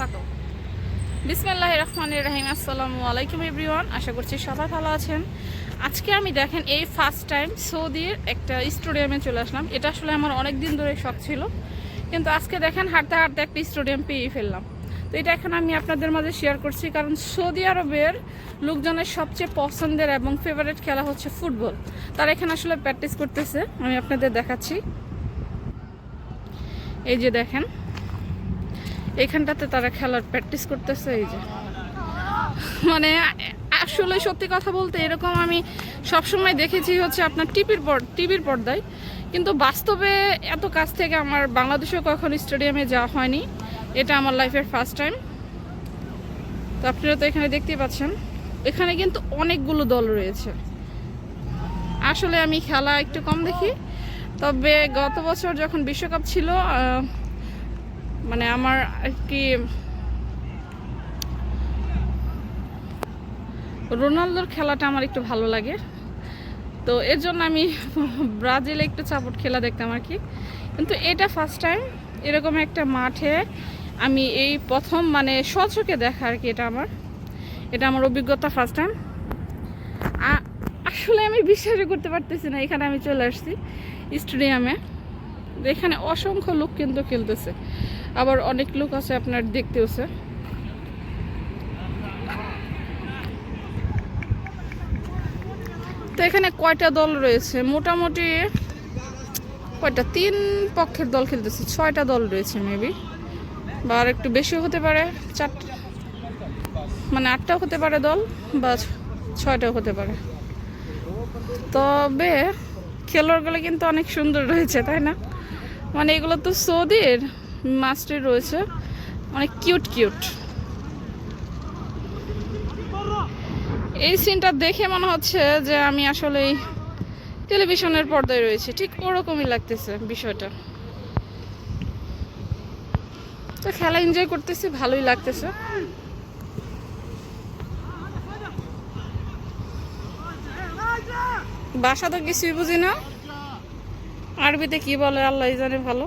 থাকো। বিসমিল্লাহ রহমান রাহিম, আসসালামু আলাইকুম এভরিওয়ান, আশা করছি সবাই ভালো আছেন। আজকে আমি দেখেন এই ফার্স্ট টাইম সৌদির একটা স্টেডিয়ামে চলে আসলাম। এটা আসলে আমার অনেক দিন ধরে শখ ছিল। কিন্তু আজকে দেখেন হাঁটতে হাঁটতে একটা স্টেডিয়াম পেয়ে ফেললাম। তো এটা এখন আমি আপনাদের মাঝে শেয়ার করছি, কারণ সৌদি আরবের লোকজনের সবচেয়ে পছন্দের এবং ফেভারিট খেলা হচ্ছে ফুটবল। তারা এখানে আসলে প্র্যাকটিস করতেছে। আমি আপনাদের দেখাচ্ছি। এই যে দেখেন এখানটাতে তারা খেলার প্র্যাকটিস করতেছে, এই যে। মানে আসলে সত্যি কথা বলতে এরকম আমি সবসময় দেখেছি হচ্ছে আপনার টিভির পর, টিভির পর্দায়। কিন্তু বাস্তবে এত কাছ থেকে আমার বাংলাদেশেও কখনো স্টেডিয়ামে যাওয়া হয়নি। এটা আমার লাইফের ফার্স্ট টাইম তো আপনারা তো এখানে দেখতেই পাচ্ছেন। এখানে কিন্তু অনেকগুলো দল রয়েছে। আসলে আমি খেলা একটু কম দেখি। তবে গত বছর যখন বিশ্বকাপ ছিল মানে আমার কি রোনালদোর খেলাটা আমার একটু ভালো লাগে। তো এর জন্য আমি ব্রাজিলে একটু সাপোর্ট খেলা দেখতাম আর কি। কিন্তু এটা ফার্স্ট টাইম এরকম একটা মাঠে আমি এই প্রথম মানে স্বচোখে দেখা আর কি এটা আমার। এটা আমার অভিজ্ঞতা ফার্স্ট টাইম আসলে আমি বিশ্বাসই করতে পারতেছি না, এখানে আমি চলে আসছি স্টেডিয়ামে। এখানে অসংখ্য লোক কিন্তু খেলতেছে। আবার অনেক লোক আছে আপনার দেখতেওছে তো এখানে কয়টা দল রয়েছে? মোটামুটি কয়টা? তিন পক্ষের দল খেলতেছে। ছয়টা দল রয়েছে মেবি বা আর একটু বেশি হতে পারে। চারটা মানে আটটাও হতে পারে দল বা ছয়টাও হতে পারে। তবে খেলোয়াড়গুলো কিন্তু অনেক সুন্দর রয়েছে, তাই না? মানে এগুলো তো সৌদির মাস্টার রয়েছে। অনেক কিউট কিউট। এই সিনটা দেখে মনে হচ্ছে যে আমি আসলে টেলিভিশনের পর্দায় রয়েছে। ঠিক ওরকমই লাগতেছে বিষয়টা। তো খেলা এনজয় করতেছি, ভালোই লাগতেছে। বাসা তো কিছুই বুঝি না। আরবিতে কি বলে আল্লাহ জানে ভালো।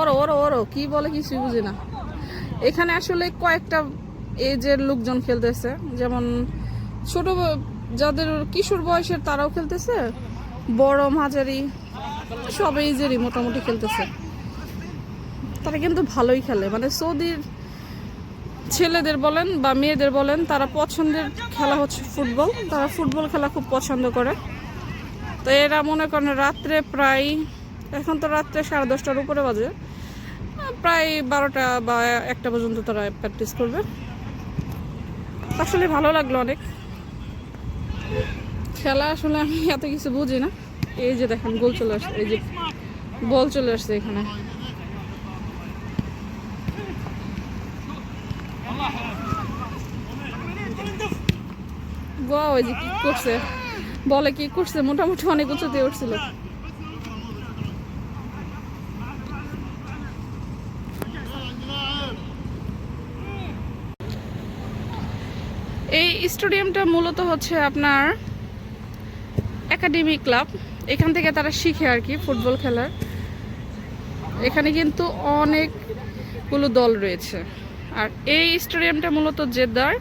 ওরো ওরো ওরো, কি বলে কিছুই বুঝি না। এখানে আসলে কয়েকটা এজের লোকজন খেলতেছে, যেমন ছোট যাদের কিশোর বয়সের তারাও খেলতেছে, বড়, মাঝারি, সব এজেরই মোটামুটি খেলতেছে। তারা কিন্তু ভালোই খেলে মানে সৌদির ছেলেদের বলেন বা মেয়েদের বলেন, তারা পছন্দের খেলা হচ্ছে ফুটবল। তারা ফুটবল খেলা খুব পছন্দ করে। তো এরা মনে করেন রাত্রে প্রায়, এখন তো রাত্রে সাড়ে দশটার উপরে বাজে। প্রায় বারোটা বা একটা পর্যন্ত তারা প্র্যাকটিস করবে। আসলে ভালো লাগল অনেক। খেলা আসলে আমি এত কিছু বুঝি না। এই যে দেখেন, গোল চলে আসছে, এই যে বল চলে আসছে এখানে। বাহ ওই যে কি করছে? বলে কি করছে? মোটামুটি অনেক উঁচুতে উঠছিল। এই স্টেডিয়ামটা মূলত হচ্ছে আপনার একাডেমি ক্লাব। এখান থেকে তারা শিখে আর কি ফুটবল খেলার। এখানে কিন্তু অনেকগুলো দল রয়েছে। আর এই স্টেডিয়ামটা মূলত জেদ্দার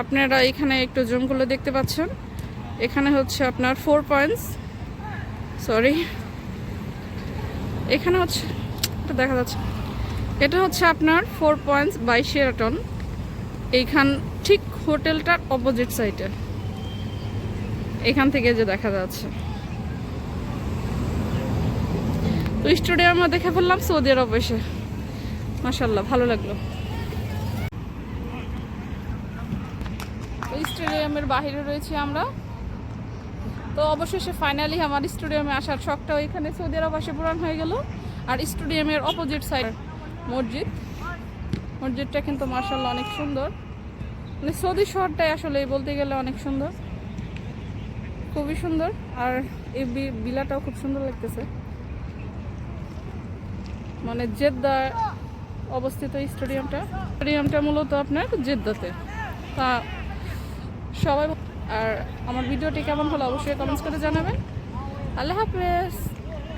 আপনারা এখানে একটু জুম করলে দেখতে পাচ্ছেন। এখানে হচ্ছে আপনার ফোর পয়েন্টস সরি এখানে হচ্ছে, এটা দেখা যাচ্ছে। এটা হচ্ছে আপনার ফোর পয়েন্টস বাই শেরাটন এইখান, ঠিক হোটেলটার অপোজিট সাইডে এখান থেকে যে দেখা যাচ্ছে। তো স্টেডিয়ামে দেখে ফেললাম সৌদি আরব এসে। মাসাল্লাহ ভালো লাগল। স্টেডিয়ামের বাইরে রয়েছি আমরা। তো অবশেষে ফাইনালি আমার স্টেডিয়ামে আসার শখটা এখানে সৌদি আরব আসে পূরণ হয়ে গেল। আর স্টেডিয়ামের অপোজিট সাইড মসজিদ। মসজিদটা কিন্তু মার্শাল্লাহ অনেক সুন্দর। মানে সৌদি শহরটাই আসলে বলতে গেলে অনেক সুন্দর। খুবই সুন্দর। আর এই বিলাটাও খুব সুন্দর লাগতেছে। মানে জেদ্দা অবস্থিত স্টেডিয়ামটা। স্টেডিয়ামটা মূলত আপনার জেদ্দাতে। তা সবাই আর আমার ভিডিওটি কেমন হলো অবশ্যই কমেন্টস করে জানাবেন। আল্লাহ হাফেজ।